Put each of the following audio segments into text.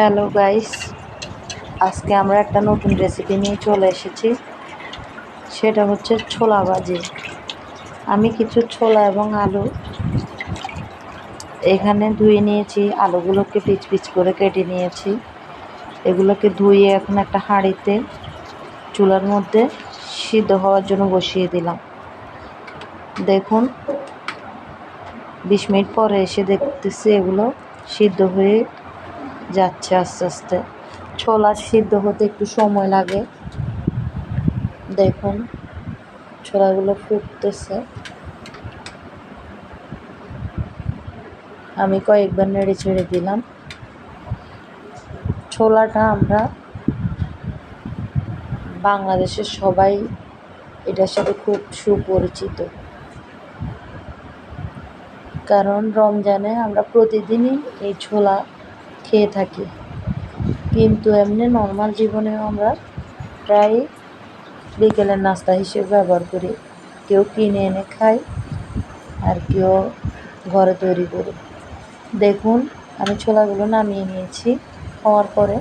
Hello guys আজকে আমরা একটা নতুন রেসিপি নিয়ে চলে এসেছি। সেটা হচ্ছে ছোলা ভাজি। আমি কিছু ছোলা এবং আলু এখানে ধুয়ে নিয়েছি। আলুগুলোকে পিচ পিচ করে কেটে নিয়েছি। এগুলোকে ধুয়ে এখন একটা হাঁড়িতে, চুলার মধ্যে সিদ্ধ হওয়ার জন্য বসিয়ে দিলাম। দেখুন, বিশ মিনিট পরে এসে দেখতেছি এগুলো সিদ্ধ হয়ে যাচ্ছে আস্তে আস্তে। ছোলা সিদ্ধ হতে একটু সময় লাগে। দেখুন, ছোলাগুলো ফুটতেছে। আমি কয়েকবার নেড়ে ছেড়ে দিলাম। ছোলাটা আমরা বাংলাদেশের সবাই এটার সাথে খুব সুপরিচিত। কারণ রমজানে আমরা প্রতিদিনই এই ছোলা খেয়ে থাকি। কিন্তু এমনি নর্মাল জীবনেও আমরা প্রায় বিকেলের নাস্তা হিসেবে ব্যবহার করি। কেউ কিনে এনে খায় আর কেউ ঘরে তৈরি করে। দেখুন, আমি ছোলাগুলো নামিয়ে নিয়েছি। হওয়ার পরে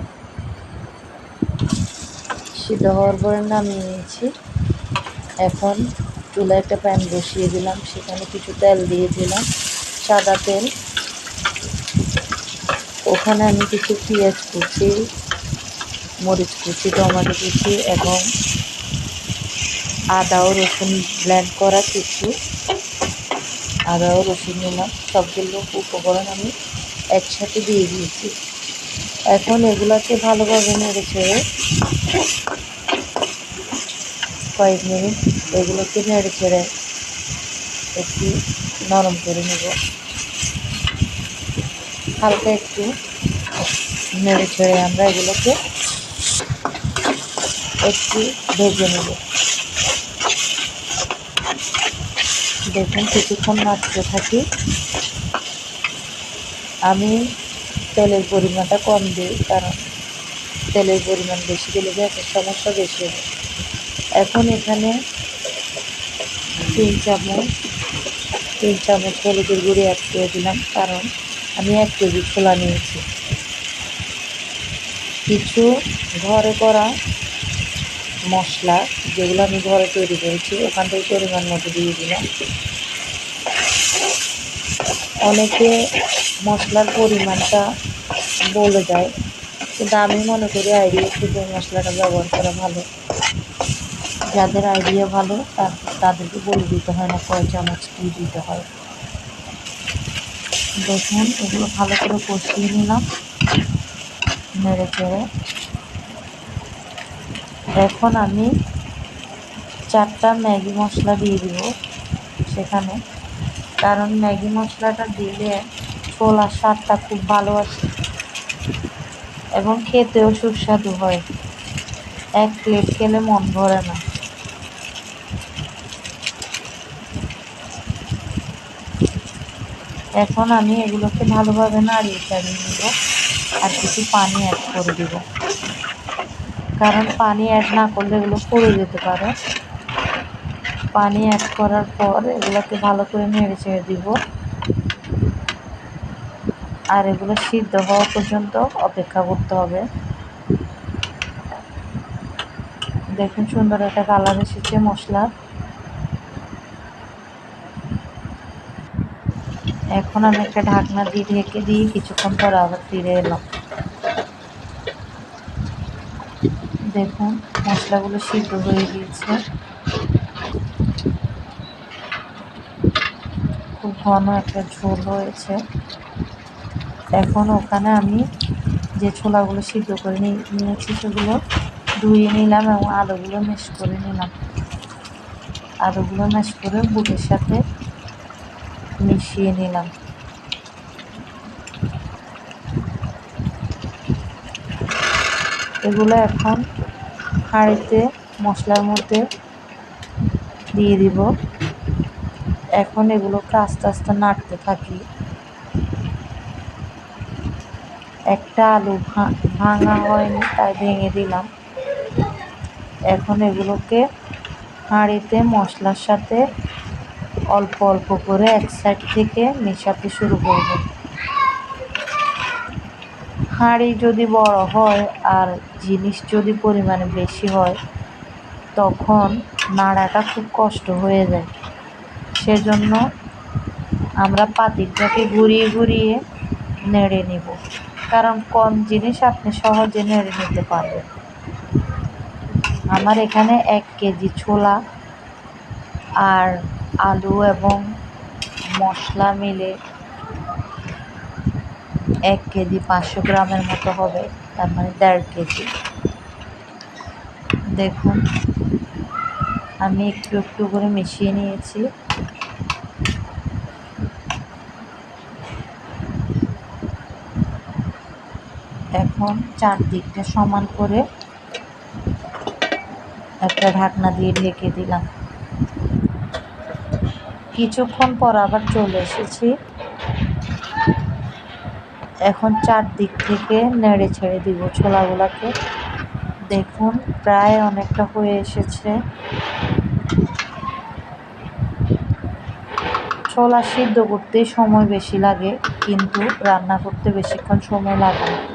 সিদ্ধ হওয়ার পরে নামিয়ে নিয়েছি। এখন চুলায় একটা প্যান বসিয়ে দিলাম। সেখানে কিছু তেল দিয়ে দিলাম। সাদা তেল ওখানে আমি কিছু পেঁয়াজ কুচি, মরিচ কুচি, টমেটো কুচি এবং আদা ও রসুন ব্ল্যান্ড করা কিছু। আদা ও রসুন নিলাম। সবগুলো উপকরণ আমি একসাথে দিয়ে দিয়েছি। এখন এগুলোকে ভালোভাবে নেড়ে ছেড়ে কয়েক মিনিট এগুলোকে নেড়ে ছেড়ে একটু নরম করে নেব। হালকা একটু নেড়ে ছেড়ে আমরা এগুলোকে একটু ভেজে নেব। দেখুন কিছুক্ষণ নাড়তে থাকি। আমি তেলের পরিমাণটা কম দিই, কারণ তেলের পরিমাণ বেশি দিলে গ্যাসের সমস্যা বেশি হবে। এখন এখানে তিন চামচ তিন চামচ হলুদের গুঁড়ি অ্যাড করে দিলাম, কারণ আমি এক কেজি ছোলা নিয়েছি। কিছু ঘরে করা মশলা যেগুলো আমি ঘরে তৈরি করেছি, ওখান থেকে পরিমাণ মতো দিয়ে দিলাম। অনেকে মশলার পরিমাণটা বলে দেয়, কিন্তু আমি মনে করি আইডিয়া থেকে মশলাটা ব্যবহার করা ভালো। যাদের আইডিয়া ভালো তাদেরকে বলে দিতে হয় না, কয় চামচ কী দিতে হয়। দেখুন, এগুলো ভালো করে কষিয়ে নিলাম। নেড়ে চেড়ে। এখন আমি চারটা ম্যাগি মশলা দিয়ে দিব সেখানে। কারণ ম্যাগি মশলাটা দিলে ছোলার স্বাদটা খুব ভালো আসে এবং খেতেও সুস্বাদু হয়। এক প্লেট খেলে মন ভরে না। এখন আমি এগুলোকে ভালোভাবে নাড়িয়ে চাড়িয়ে নেব আর কিছু পানি অ্যাড করে দেব। কারণ পানি অ্যাড না করলে এগুলো পড়ে যেতে পারে। পানি অ্যাড করার পর এগুলোকে ভালো করে নেড়ে ছেড়ে দিব। আর এগুলো সিদ্ধ হওয়া পর্যন্ত অপেক্ষা করতে হবে। দেখুন সুন্দর একটা কালার এসেছে মশলার। এখন আমি একটা ঢাকনা দিয়ে ঢেকে দিয়ে কিছুক্ষণ পর আবার ফিরে এলাম দেখুন, মশলাগুলো সিদ্ধ হয়ে গিয়েছে। খুব ঘন একটা ঝোল হয়েছে। এখন ওখানে আমি যে ছোলাগুলো সিদ্ধ করে নিয়েছি সেগুলো ধুয়ে নিলাম এবং আলুগুলো মেশ করে নিলাম। আলুগুলো ম্যাশ করে বুটের সাথে মিশিয়ে নিলাম। এগুলো এখন হাঁড়িতে মশলার মধ্যে দিয়ে দিব। এখন এগুলোকে আস্তে আস্তে নাড়তে থাকি। একটা আলু ভাঙা হয়নি, তাই ভেঙে দিলাম। এখন এগুলোকে হাঁড়িতে মশলার সাথে অল্প অল্প করে এক সাইড থেকে মেশাতে শুরু করব। হাঁড়ি যদি বড় হয় আর জিনিস যদি পরিমাণে বেশি হয়, তখন নাড়াটা খুব কষ্ট হয়ে যায়। সেজন্য আমরা পাতিলটাকে ঘুরিয়ে ঘুরিয়ে নেড়ে নিব। কারণ কম জিনিস আপনি সহজে নেড়ে নিতে পারবেন। আমার এখানে এক কেজি ছোলা আর আলু এবং মশলা মিলে এক কেজি পাঁচশো গ্রামের মতো হবে, তার মানে দেড় কেজি। দেখুন, আমি একটু একটু করে মিশিয়ে নিয়েছি। এখন চারদিকটা সমান করে একটা ঢাকনা দিয়ে ঢেকে দিলাম। কিছুক্ষণ পর আবার চলে এসেছি। এখন চারদিক থেকে নেড়ে ছেড়ে দিব ছোলাগুলোকে। দেখুন, প্রায় অনেকটা হয়ে এসেছে। ছোলা সিদ্ধ করতে সময় বেশি লাগে, কিন্তু রান্না করতে বেশিক্ষণ সময় লাগে না।